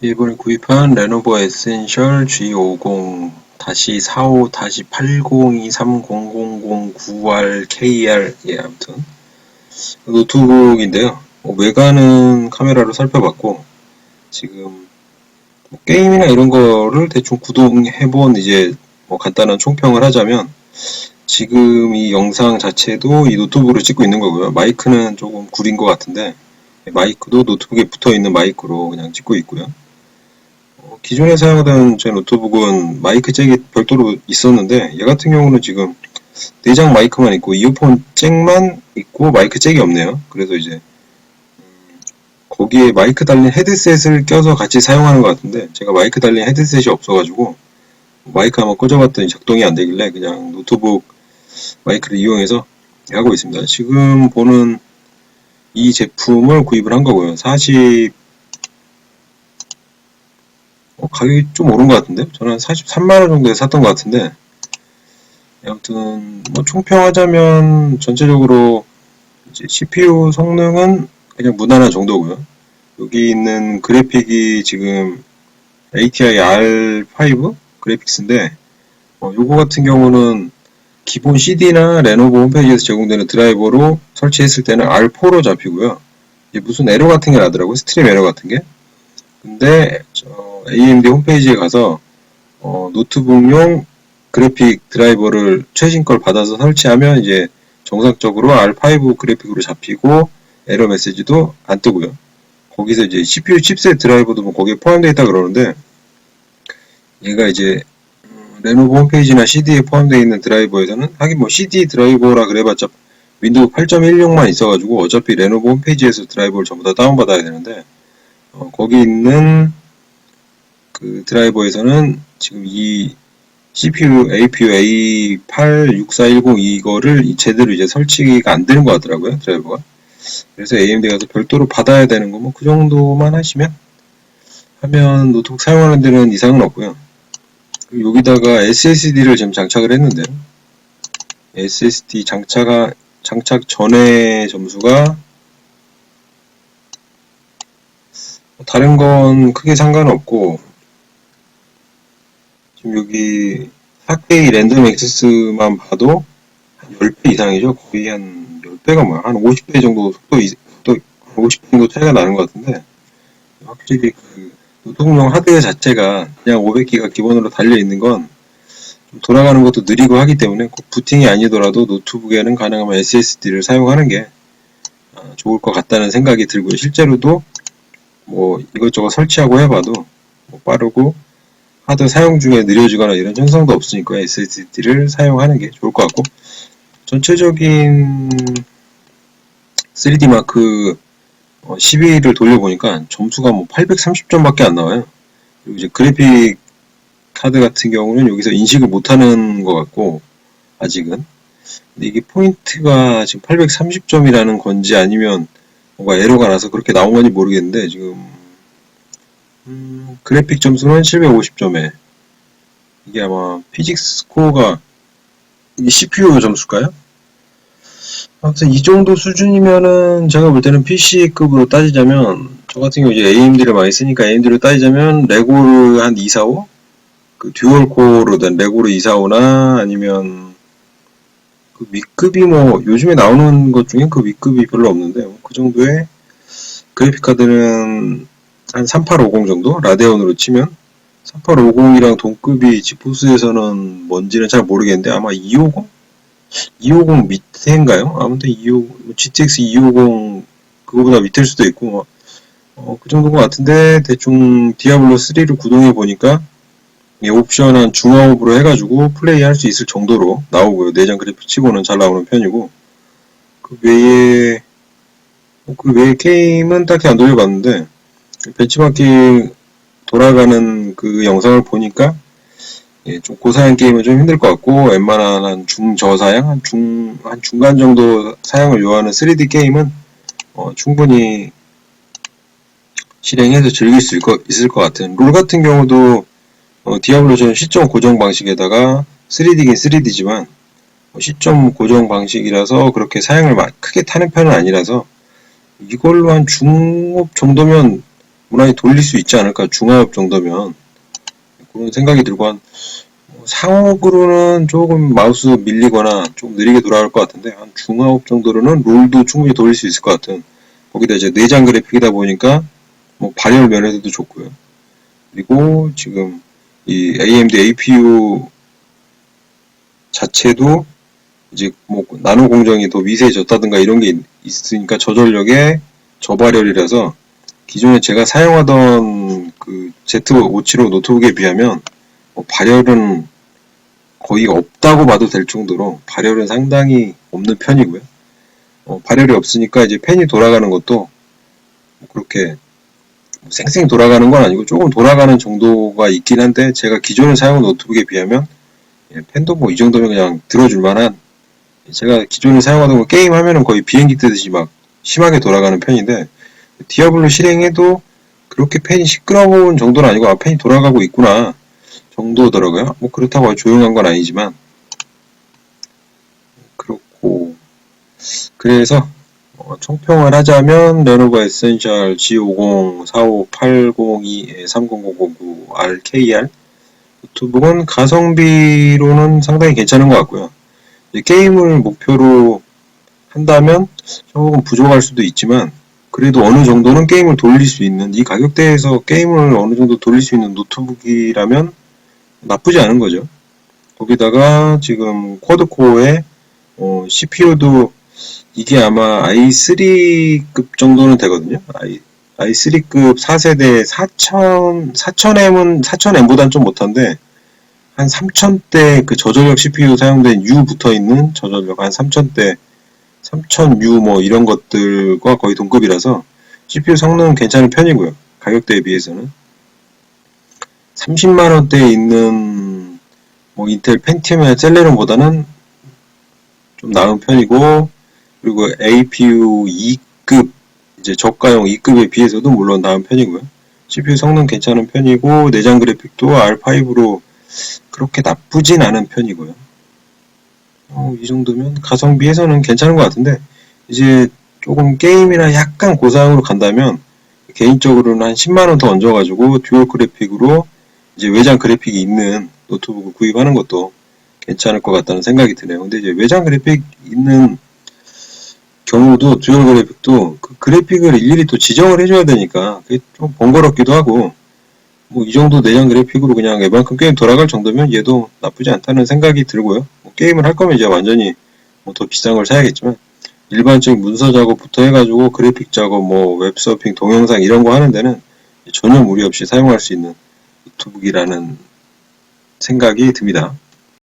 이번에 구입한 레노버 에센셜 G50-45-80230009R 예 아무튼. 노트북인데요. 뭐 외관은 카메라로 살펴봤고 지금 뭐 게임이나 이런 거를 대충 구동해본 이제 뭐 간단한 총평을 하자면 지금 이 영상 자체도 이 노트북으로 찍고 있는 거고요. 마이크는 조금 구린 것 같은데 마이크도 노트북에 붙어 있는 마이크로 그냥 찍고 있고요 기존에 사용하던 제 노트북은 마이크 잭이 별도로 있었는데 얘 같은 경우는 지금 내장 마이크만 있고 이어폰 잭만 있고 마이크 잭이 없네요. 그래서 이제 음, 거기에 마이크 달린 헤드셋을 껴서 같이 사용하는 것 같은데 제가 마이크 달린 헤드셋이 없어가지고 마이크 한번 꽂아봤더니 작동이 안 되길래 그냥 노트북 마이크를 이용해서 하고 있습니다. 지금 보는 이 제품을 구입을 한 거고요. 40 어, 가격이 좀 오른 것 같은데? 저는 한 43만원 정도에 샀던 것 같은데, 아무튼, 뭐, 총평하자면, 전체적으로, CPU 성능은 그냥 무난한 정도고요 여기 있는 그래픽이 지금 ATI R5 그래픽스인데, 어, 요거 같은 경우는 기본 CD나 레노버 홈페이지에서 제공되는 드라이버로 설치했을 때는 R4로 잡히고요. 무슨 에러 같은 게 나더라고요. 스트림 에러 같은 게. 근데, 저, AMD 홈페이지에 가서 어, 노트북용 그래픽 드라이버를 최신 걸 받아서 설치하면 이제 정상적으로 R5 그래픽으로 잡히고 에러 메시지도 안 뜨고요. 거기서 이제 CPU 칩셋 드라이버도 뭐 거기에 포함되어 있다 그러는데 얘가 이제 레노버 홈페이지나 CD에 포함되어 있는 드라이버에서는 하긴 뭐 CD 드라이버라 그래봤자 윈도우 8.16만 있어가지고 어차피 레노버 홈페이지에서 드라이버를 전부 다 다운받아야 되는데 어, 거기 있는 그 드라이버에서는 지금 이 CPU, APU A86410 이거를 제대로 이제 설치가 안 되는 것 같더라고요, 드라이버가. 그래서 AMD 가서 별도로 받아야 되는 거 뭐 그 정도만 하시면 하면 노트북 사용하는 데는 이상은 없고요. 여기다가 SSD를 지금 장착을 했는데요. SSD 장착 장착 전에 점수가 다른 건 크게 상관없고 지금 여기 4K 랜덤 액세스만 봐도 한 10배 이상이죠. 거의 한 10배가 뭐야. 한 50배 정도 속도, 속도 50배 정도 차이가 나는 것 같은데 확실히 그 노트북용 하드웨어 자체가 그냥 500기가 기본으로 달려 있는 건 돌아가는 것도 느리고 하기 때문에 꼭 부팅이 아니더라도 노트북에는 가능하면 SSD를 사용하는 게 아, 좋을 것 같다는 생각이 들고요. 실제로도 뭐 이것저것 설치하고 해봐도 뭐 빠르고 하드 사용 중에 느려지거나 이런 현상도 없으니까 SSD를 사용하는 게 좋을 것 같고 전체적인 3D 마크 12를 어, 돌려보니까 점수가 뭐 830점밖에 안 나와요. 그리고 이제 그래픽 카드 같은 경우는 여기서 인식을 못하는 것 같고 아직은 근데 이게 포인트가 지금 830점이라는 건지 아니면 뭔가 에러가 나서 그렇게 나온 건지 모르겠는데 지금 음, 그래픽 점수는 750점에 이게 아마 피직스 스코어가 이게 CPU 점수일까요? 아무튼 이 정도 수준이면은 제가 볼 때는 PC급으로 따지자면 저 같은 경우 이제 AMD를 많이 쓰니까 AMD를 따지자면 레고를 한 245? 그 듀얼 코어로 된 레고를 245나 아니면 그 위급이 뭐 요즘에 나오는 것 중에 그 위급이 별로 없는데 뭐 그 정도의 그래픽 카드는 한 3850 정도? 라데온으로 치면 3850이랑 동급이 지포스에서는 뭔지는 잘 모르겠는데 아마 250? 250 밑에인가요? 아무튼 250, GTX 250 그거보다 밑일 수도 있고 뭐, 어, 그 정도인 것 같은데 대충 디아블로 3를 구동해 보니까 옵션 한 중화업으로 해가지고 플레이 할 수 있을 정도로 나오고요. 내장 그래픽 치고는 잘 나오는 편이고 그 외에 그 외에 게임은 딱히 안 돌려봤는데 벤치마킹 돌아가는 그 영상을 보니까 예, 좀 고사양 게임은 좀 힘들 것 같고 웬만한 한 중저사양, 한 중, 한 중간 정도 사양을 요하는 3D 게임은 어, 충분히 실행해서 즐길 수 있을 것, 같은. 롤 같은 경우도 어, 디아블로처럼 시점 고정 방식에다가 3D긴 3D지만 어, 시점 고정 방식이라서 그렇게 사양을 크게 타는 편은 아니라서 이걸로 한 중업 정도면 무난히 돌릴 수 있지 않을까 중화업 정도면. 그런 생각이 들고 한 상업으로는 조금 마우스 밀리거나 좀 느리게 돌아갈 것 같은데 한 중화업 정도로는 롤도 충분히 돌릴 수 있을 것 같은. 거기다 이제 내장 그래픽이다 보니까 뭐 발열 면에서도 좋고요. 그리고 지금 이 AMD APU 자체도 이제 뭐 나노 공정이 더 미세해졌다든가 이런 게 있- 있으니까 저전력에 저발열이라서 기존에 제가 사용하던 그 Z575 노트북에 비하면 뭐 발열은 거의 없다고 봐도 될 정도로 발열은 상당히 없는 편이고요. 어, 발열이 없으니까 이제 팬이 돌아가는 것도 뭐 그렇게 쌩쌩 돌아가는 건 아니고 조금 돌아가는 정도가 있긴 한데 제가 기존에 사용한 노트북에 비하면 예, 팬도 뭐 이 정도면 그냥 들어줄 만한 제가 기존에 사용하던 거 게임 하면은 거의 비행기 뜨듯이 막 심하게 돌아가는 편인데 디아블로 실행해도 그렇게 팬이 시끄러운 정도는 아니고 아 팬이 돌아가고 있구나 정도더라고요. 뭐 그렇다고 조용한 건 아니지만 그렇고 그래서 어, 총평을 하자면 레노버 에센셜 G50 45802 3000 RKR 노트북은 가성비로는 상당히 괜찮은 것 같고요. 게임을 목표로 한다면 조금 부족할 수도 있지만 그래도 어느 정도는 게임을 돌릴 수 있는 이 가격대에서 게임을 어느 정도 돌릴 수 있는 노트북이라면 나쁘지 않은 거죠. 거기다가 지금 쿼드코어에 어, CPU도 이게 아마 i3급 정도는 되거든요. i i3급 4세대 4000 4000M은 4000M보단 좀 못한데 한 3000대 그 저전력 CPU 사용된 U 붙어 있는 저전력 한 3000대 3000U 뭐 이런 것들과 거의 동급이라서 CPU 성능은 괜찮은 편이고요. 가격대에 비해서는 30만 원대에 있는 뭐 인텔 펜티엄이나 셀레론보다는 좀 나은 편이고 그리고 APU 2급 이제 저가형 2급에 비해서도 물론 나은 편이고요. CPU 성능 괜찮은 편이고 내장 그래픽도 R5로 그렇게 나쁘진 않은 편이고요. 어, 이 정도면 가성비에서는 괜찮은 것 같은데 이제 조금 게임이나 약간 고사양으로 간다면 개인적으로는 한 10만 원 더 얹어가지고 듀얼 그래픽으로 이제 외장 그래픽이 있는 노트북을 구입하는 것도 괜찮을 것 같다는 생각이 드네요. 근데 이제 외장 그래픽 있는 경우도 듀얼 그래픽도 그 그래픽을 일일이 또 지정을 해줘야 되니까 그게 좀 번거롭기도 하고 뭐 이 정도 내장 그래픽으로 그냥 웬만큼 게임 돌아갈 정도면 얘도 나쁘지 않다는 생각이 들고요. 뭐 게임을 할 거면 이제 완전히 뭐 더 비싼 걸 사야겠지만 일반적인 문서 작업부터 해가지고 그래픽 작업, 뭐 웹서핑, 동영상 이런 거 하는 데는 전혀 무리 없이 사용할 수 있는 노트북이라는 생각이 듭니다.